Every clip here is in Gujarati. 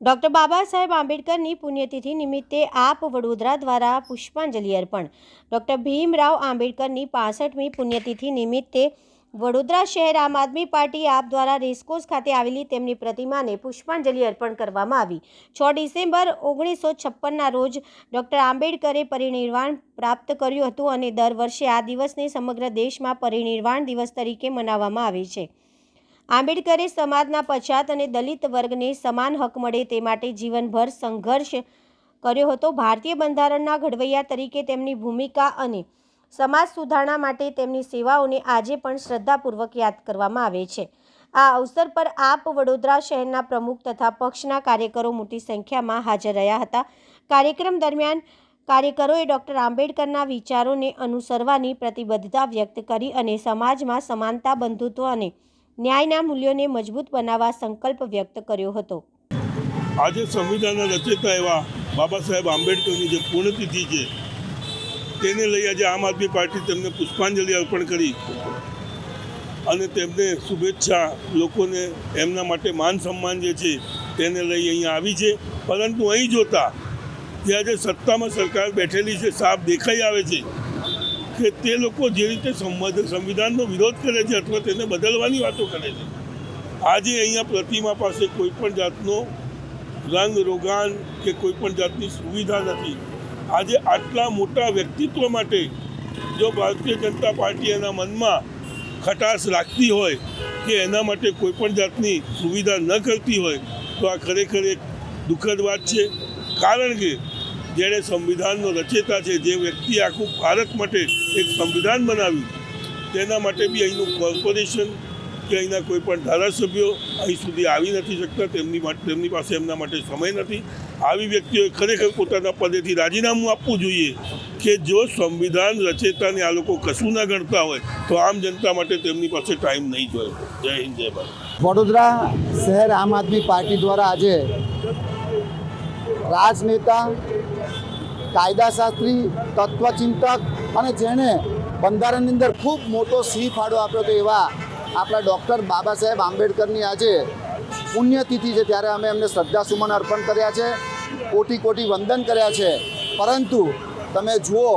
ડૉક્ટર બાબા સાહેબ આંબેડકરની પુણ્યતિથિ નિમિત્તે આપ વડોદરા દ્વારા પુષ્પાંજલિ અર્પણ. ડૉક્ટર ભીમરાવ આંબેડકરની પાસઠમી પુણ્યતિથિ નિમિત્તે વડોદરા શહેર આમ આદમી પાર્ટી આપ દ્વારા રેસકોર્સ ખાતે આવેલી તેમની પ્રતિમાને પુષ્પાંજલિ અર્પણ કરવામાં આવી. છ ડિસેમ્બર ઓગણીસો છપ્પનના રોજ ડૉક્ટર આંબેડકરે પરિનિર્વાણ પ્રાપ્ત કર્યું હતું અને દર વર્ષે આ દિવસને સમગ્ર દેશમાં પરિનિર્વાણ દિવસ તરીકે મનાવવામાં આવે છે. આંબેડકરે સમાજના પછાત અને દલિત વર્ગને સમાન હક મળે તે માટે જીવનભર સંઘર્ષ કર્યો હતો. ભારતીય બંધારણના ઘડવૈયા તરીકે તેમની ભૂમિકા અને સમાજ સુધારણા માટે તેમની સેવાઓને આજે પણ શ્રદ્ધાપૂર્વક યાદ કરવામાં આવે છે. આ અવસર પર આપ વડોદરા શહેરના પ્રમુખ તથા પક્ષના કાર્યકરો મોટી સંખ્યામાં હાજર રહ્યા હતા. કાર્યક્રમ દરમિયાન કાર્યકરોએ ડૉક્ટર આંબેડકરના વિચારોને અનુસરવાની પ્રતિબદ્ધતા વ્યક્ત કરી અને સમાજમાં સમાનતા, બંધુત્વ અને ન્યાયના મૂલ્યોને મજબૂત બનાવવા સંકલ્પ વ્યક્ત કર્યો હતો. આજે સંવિધાનના રચયિતા એવા બાબા સાહેબ આંબેડકરની જે પૂર્ણતિથિ છે, તેને લઈ આજે આમ આદમી પાર્ટી તેમને પુષ્પાંજલિ અર્પણ કરી અને તેમને શુભેચ્છા લોકોને એમના માટે માન સન્માન જે છે, તેને લઈ અહીંયા આવી છે. પરંતુ અહીં જોતા, જે આજે સત્તામાં સરકાર બેઠેલી છે, સાફ દેખાઈ આવે છે. કે તે લોકો જે રીતે સંવધ- સંવિધાનનો વિરોધ કરે છે અથવા તેને બદલવાની વાતો કરે છે. આજે અહીંયા પ્રતિમા પાસે કોઈ પણ જાતનો રંગ, રોગાન કે કોઈ પણ જાતની સુવિધા નથી. આજે આટલા મોટા વ્યક્તિત્વ માટે જો ભારતીય જનતા પાર્ટી એના મનમાં ખટાશ રાખતી હોય કે એના માટે કોઈ પણ જાતની સુવિધા ન કરતી હોય, તો આ ખરેખર એક દુઃખદ વાત છે. કારણ કે જેણે સંવિધાનનો રચેતા છે, જે વ્યક્તિ આખું ભારત માટે એક સંવિધાન બનાવ્યું. તેના માટે બી અહીંનું કોર્પોરેશન કે અહીંના કોઈ પણ ધારાસભ્યો અહીં સુધી આવી નથી શકતા. તેમની તેમની પાસે એમના માટે સમય નથી. આવી વ્યક્તિઓએ ખરેખર પોતાના પદેથી રાજીનામું આપવું જોઈએ કે જો સંવિધાન રચેતાને આ લોકો કશું ના ગણતા હોય, તો આમ જનતા માટે તેમની પાસે ટાઈમ નહીં જોયો જય હિન્દ, જય ભારત. વડોદરા શહેર આમ આદમી પાર્ટી દ્વારા આજે રાજનેતા, કાયદાશાસ્ત્રી, તત્વચિંતક અને જેણે બંધારણની અંદર ખૂબ મોટો સિંહ ફાળો આપ્યો હતો એવા આપણા ડૉક્ટર બાબા સાહેબ આંબેડકરની આજે પુણ્યતિથિ છે, ત્યારે અમે એમને શ્રદ્ધાસુમન અર્પણ કર્યા છે, કોટી કોટી વંદન કર્યા છે. પરંતુ તમે જુઓ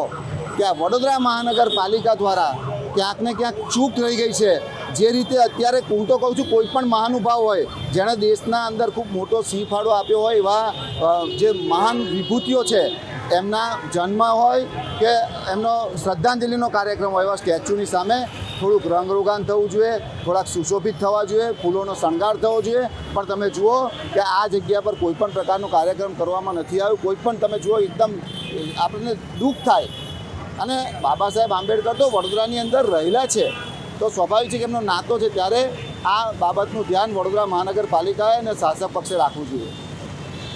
કે આ વડોદરા મહાનગરપાલિકા દ્વારા ક્યાંક ને ક્યાંક ચૂક રહી ગઈ છે. જે રીતે અત્યારે હું તો કહું છું, કોઈ પણ મહાનુભાવ હોય, જેણે દેશના અંદર ખૂબ મોટો સિંહ ફાળો આપ્યો હોય એવા જે મહાન વિભૂતિઓ છે એમના જન્મ હોય કે એમનો શ્રદ્ધાંજલિનો કાર્યક્રમ હોય એવા સ્ટેચ્યુની સામે થોડુંક રંગરોગાન થવું જોઈએ, થોડાક સુશોભિત થવા જોઈએ, ફૂલોનો શણગાર થવો જોઈએ. પણ તમે જુઓ કે આ જગ્યા પર કોઈ પણ પ્રકારનો કાર્યક્રમ કરવામાં નથી આવ્યો. કોઈ પણ તમે જુઓ એકદમ આપણને દુઃખ થાય. અને બાબા સાહેબ આંબેડકર તો વડોદરાની અંદર રહેલા છે. તો સ્વાભાવિક છે કે એમનો નાતો છે ત્યારે આ બાબતનું ધ્યાન વડોદરા મહાનગરપાલિકાએ અને શાસક પક્ષે રાખવું જોઈએ.